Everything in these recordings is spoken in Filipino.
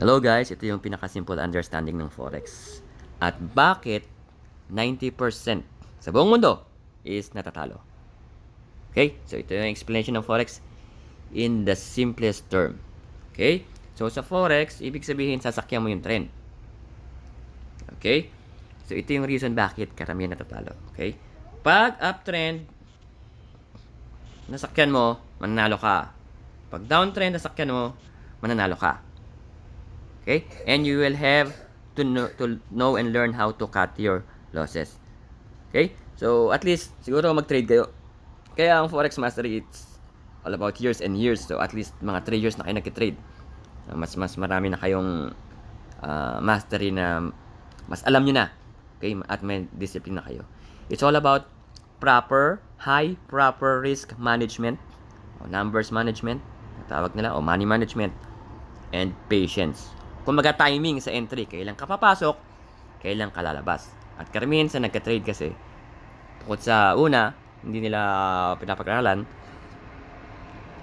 Hello guys, ito yung pinaka-simple understanding ng Forex. At bakit 90% sa buong mundo is natatalo. Okay? So ito yung explanation ng Forex in the simplest term. Okay? So sa Forex, ibig sabihin sasakyan mo yung trend. Okay? So ito yung reason bakit karamihan natatalo. Okay? Pag uptrend, nasakyan mo, mananalo ka. Pag downtrend, nasakyan mo, mananalo ka. Okay? And you will have to know, to know and learn how to cut your losses. Okay? So, at least, siguro mag-trade kayo. Kaya ang Forex Mastery, it's all about years and years. So, at least, mga 3 years na kayo nag-trade. So, mas, mas marami na kayong ah, mastery na mas alam nyo na. Okay? At may discipline na kayo. It's all about proper, high proper risk management, o numbers management, tawag nila, o money management, and patience. Kumbaga timing sa entry, kailan ka papasok, kailan ka lalabas. At karamihan sa nagka-trade kasi, bukod sa una, hindi nila pinapag-aralan,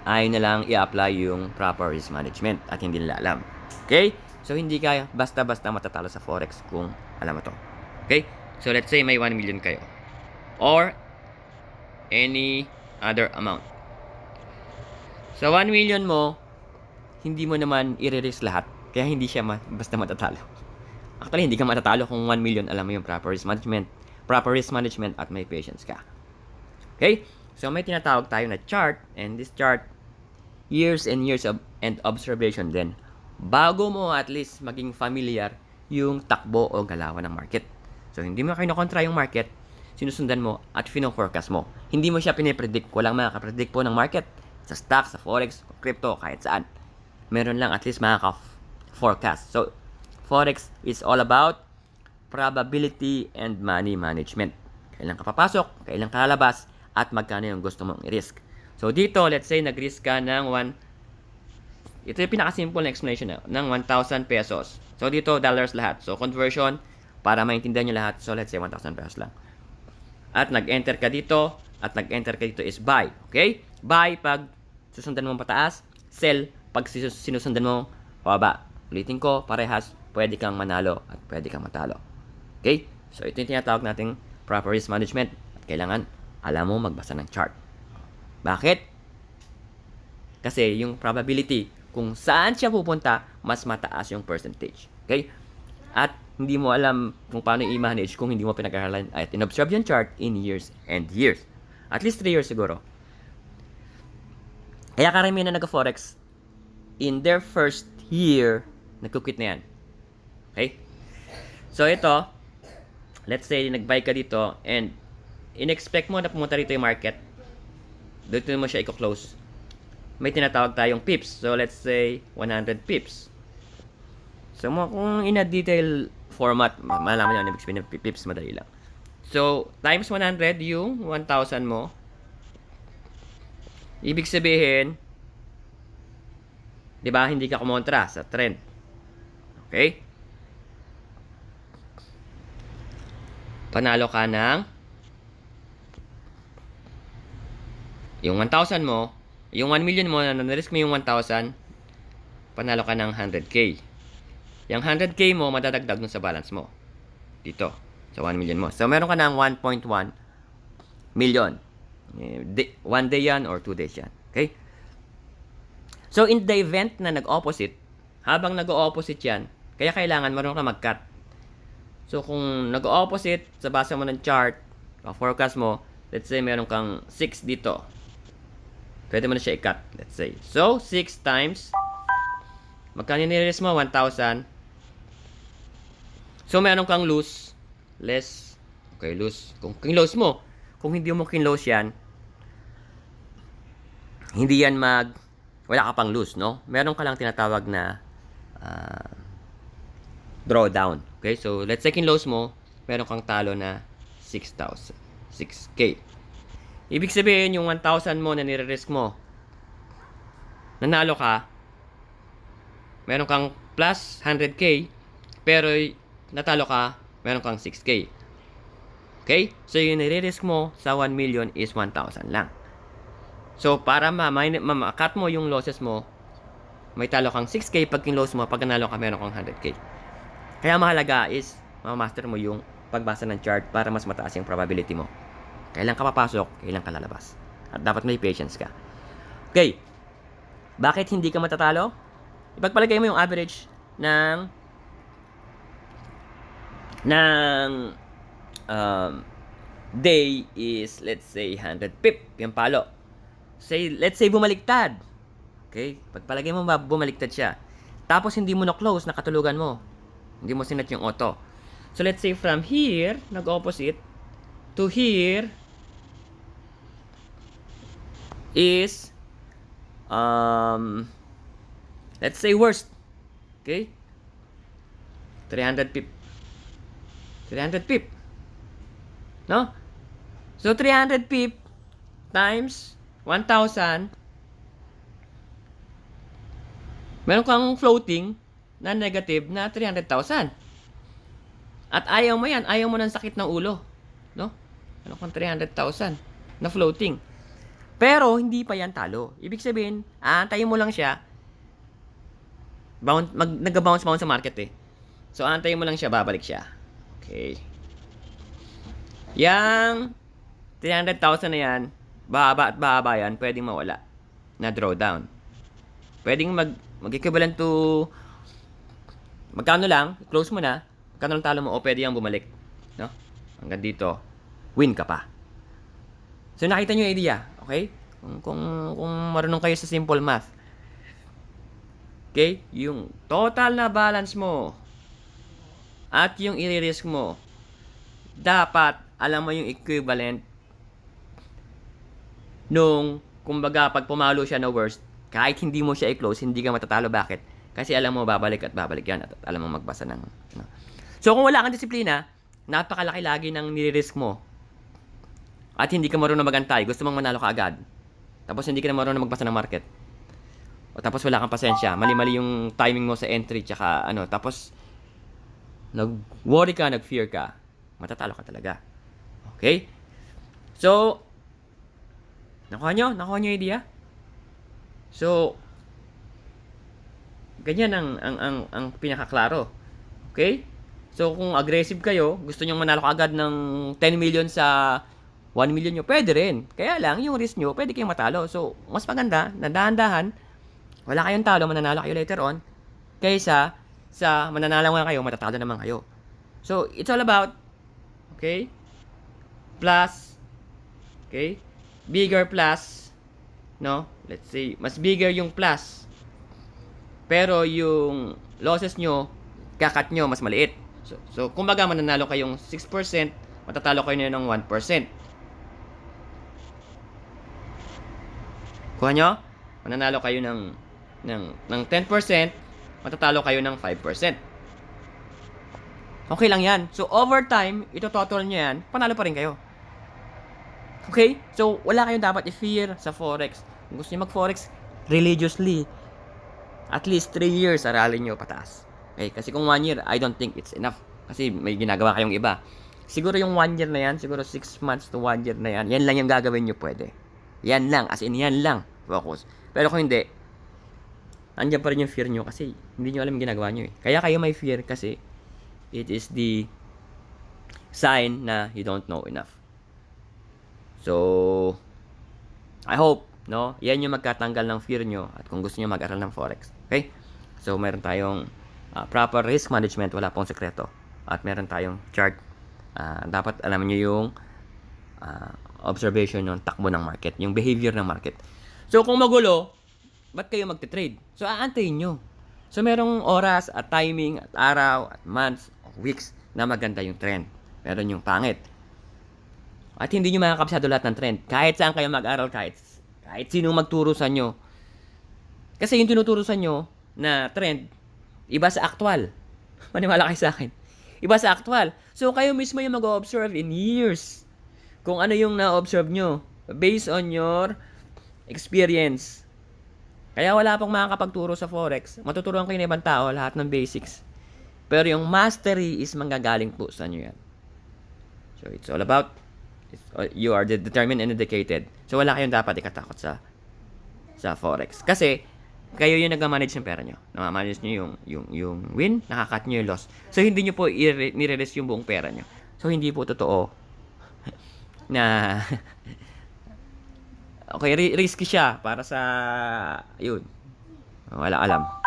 na lang i-apply yung proper risk management at hindi nila alam. Okay? So, hindi kaya basta-basta matatalo sa Forex kung alam mo to. Okay? So, let's say may 1 million kayo. Or, any other amount. Sa 1 million mo, hindi mo naman i-risk lahat. Kaya hindi siya ma- basta matatalo. Actually, hindi ka matatalo kung 1 million alam mo yung proper risk management, proper risk management at may patience ka. Okay? So, may tinatawag tayo na chart and this chart, years and years of and observation din. Bago mo at least maging familiar yung takbo o galawan ng market. So, hindi mo kayo kontra yung market, sinusundan mo at fino-forecast mo. Hindi mo siya pinipredict. Walang makakapredict po ng market sa stocks, sa forex, crypto, kahit saan. Meron lang at least makaka-forecast. So, forex is all about probability and money management. Kailan ka papasok, kailan ka lalabas, at magkano yung gusto mong i-risk. So, dito, let's say, nag-risk ka ng 1, ito yung pinaka-simple na explanation na, ng 1,000 pesos. So, dito, dollars lahat. So, conversion, para maintindihan nyo lahat, so let's say 1,000 pesos lang. At nag-enter ka dito, at nag-enter ka dito is buy. Okay? Buy pag susundan mo pataas, sell pag sinusundan mo pababa. Ulitin ko, parehas, pwede kang manalo at pwede kang matalo. Okay? So, ito yung tinatawag nating proper risk management. At kailangan, alam mo magbasa ng chart. Bakit? Kasi yung probability kung saan siya pupunta, mas mataas yung percentage. Okay? At hindi mo alam kung paano i-manage kung hindi mo pinag-aralan at in-observe yung chart in years and years. At least 3 years siguro. Kaya karamihan na nag-forex, in their first year, nagkukit na yan. Okay? So ito, let's say nag-buy ka dito and in-expect mo na pumunta rito yung market, dito mo siya i-close. May tinatawag tayong pips. So let's say 100 pips. So kung in a detail format, ma- malaman ang ibig sabihin ng pi- pips, madali lang. So, times 100 yung 1,000 mo. Ibig sabihin, 'di ba, hindi ka kumontra sa trend. Okay? Panalo ka ng yung 1,000 mo, yung 1 million mo, na na-risk mo yung 1,000, panalo ka ng 100k. Yung 100k mo, madadagdag dun sa balance mo. Dito. Sa 1 million mo. So, meron ka ng 1.1 million. Eh, di- One day yan or two days yan. Okay? So, in the event na nag-opposite, habang nag-opposite yan, kaya kailangan marunong ka mag-cut. So, kung nag-opposite, sa basa mo ng chart, o forecast mo, let's say meron kang 6 dito. Pwede mo na siya i-cut, let's say. So, 6 times, magkano nire-risk mo? 1,000. So, meron kang lose, less, okay, lose. Kung kinlose mo, kung hindi mo kinlose yan, hindi yan mag, wala ka pang lose, no? Meron ka lang tinatawag na ah, drawdown. Okay, so let's say kinlose mo, meron kang talo na 6,000. 6K. Ibig sabihin, yung 1,000 mo na nire-risk mo, nanalo ka, meron kang plus 100K, pero natalo ka, meron kang 6K. Okay? So, yung nire-risk mo sa 1 million is 1,000 lang. So, para ma-cut ma- ma- mo yung losses mo, may talo kang 6K pag kinlose mo, pag nanalo ka meron kang 100K. Kaya mahalaga is, mamaster mo yung pagbasa ng chart para mas mataas yung probability mo. Kailan ka papasok, kailan ka lalabas. At dapat may patience ka. Okay. Bakit hindi ka matatalo? Ipagpalagay mo yung average ng ng um, day is let's say 100 pip yung palo. Say let's say bumaliktad. Okay? Pagpalagay mo bumaliktad siya. Tapos hindi mo na close nakatulugan mo. Hindi mo sinat yung auto. So let's say from here nag-opposite to here is um let's say worst. Okay? 300 pip. 300 pip. No? So 300 pip times 1,000 meron kang floating na negative na 300,000. At ayaw mo yan. Ayaw mo ng sakit ng ulo. No? Meron kang 300,000 na floating. Pero, hindi pa yan talo. Ibig sabihin, aantayin mo lang siya. Bounce, mag, nag-bounce-bounce sa market eh. So, aantayin mo lang siya, babalik siya. Okay. Yang 300,000 na yan, bahaba at bahaba yan, pwedeng mawala na drawdown. Pwedeng mag, mag-equivalent to magkano lang, close mo na, magkano lang talo mo, o pwede yung bumalik. No? Hanggang dito, win ka pa. So, nakita nyo yung idea, okay? Kung, kung, kung marunong kayo sa simple math. Okay? Yung total na balance mo at yung i-risk mo, dapat alam mo yung equivalent nung, kumbaga, pag pumalo siya na worst, kahit hindi mo siya i-close, hindi ka matatalo. Bakit? Kasi alam mo, babalik at babalik yan at alam mo magbasa ng... Ano. So, kung wala kang disiplina, napakalaki lagi ng nire-risk mo at hindi ka marunong magantay, gusto mong manalo ka agad. Tapos hindi ka na marunong magbasa ng market. O tapos wala kang pasensya, mali-mali yung timing mo sa entry tsaka ano, tapos nag-worry ka, nag-fear ka, matatalo ka talaga. Okay? So, nakuha nyo? Nakuha nyo idea? So, ganyan ang, ang, ang, ang pinakaklaro. Okay? So, kung aggressive kayo, gusto nyo manalo agad ng 10 million sa 1 million nyo, pwede rin. Kaya lang, yung risk nyo, pwede kayong matalo. So, mas maganda, na dahan-dahan, wala kayong talo, mananalo kayo later on, kaysa sa mananalo nga kayo, matatalo naman kayo. So, it's all about, okay, plus, okay, bigger plus, no? Let's say, mas bigger yung plus, pero yung losses nyo, kakat nyo, mas maliit. So, so kumbaga, mananalo kayong 6%, matatalo kayo ng 1%. Kuha nyo? Mananalo kayo ng, ng, ng 10%, matatalo kayo ng 5%. Okay lang yan. So, over time, ito total nyo yan, panalo pa rin kayo. Okay? So, wala kayong dapat i-fear sa Forex. Kung gusto nyo mag-Forex, religiously, at least 3 years, aralin nyo pataas. Okay? Kasi kung 1 year, I don't think it's enough. Kasi may ginagawa kayong iba. Siguro yung 1 year na yan, siguro 6 months to 1 year na yan, yan lang yung gagawin nyo pwede. Yan lang, as in yan lang, focus. Pero kung hindi, andyan pa rin yung fear nyo kasi hindi nyo alam yung ginagawa nyo eh. Kaya kayo may fear kasi it is the sign na you don't know enough. So, I hope, no, yan yung magkatanggal ng fear nyo at kung gusto nyo mag-aral ng Forex. Okay? So, meron tayong uh, proper risk management, wala pong sekreto. At meron tayong chart. Uh, dapat alam nyo yung uh, observation ng takbo ng market, yung behavior ng market. So, kung magulo, ba't kayo magte-trade? So, aantayin nyo. So, merong oras at timing at araw at months o weeks na maganda yung trend. Meron yung pangit. At hindi nyo makakabsado lahat ng trend. Kahit saan kayo mag-aral, kahit, kahit sino magturo sa nyo. Kasi yung tinuturo sa nyo na trend, iba sa actual. Maniwala kayo sa akin. Iba sa actual. So, kayo mismo yung mag-observe in years kung ano yung na-observe nyo based on your experience. Kaya wala pong makakapagturo sa Forex. Matuturuan kayo ng ibang tao lahat ng basics. Pero yung mastery is manggagaling po sa inyo yan. So it's all about you are determined and dedicated. So wala kayong dapat ikatakot sa sa Forex. Kasi kayo yung nag-manage ng pera nyo. Namamanage nyo yung, yung, yung win, nakakat nyo yung loss. So, hindi nyo po nire-release yung buong pera nyo. So, hindi po totoo na okay, ri- risky siya para sa yun. Wala alam.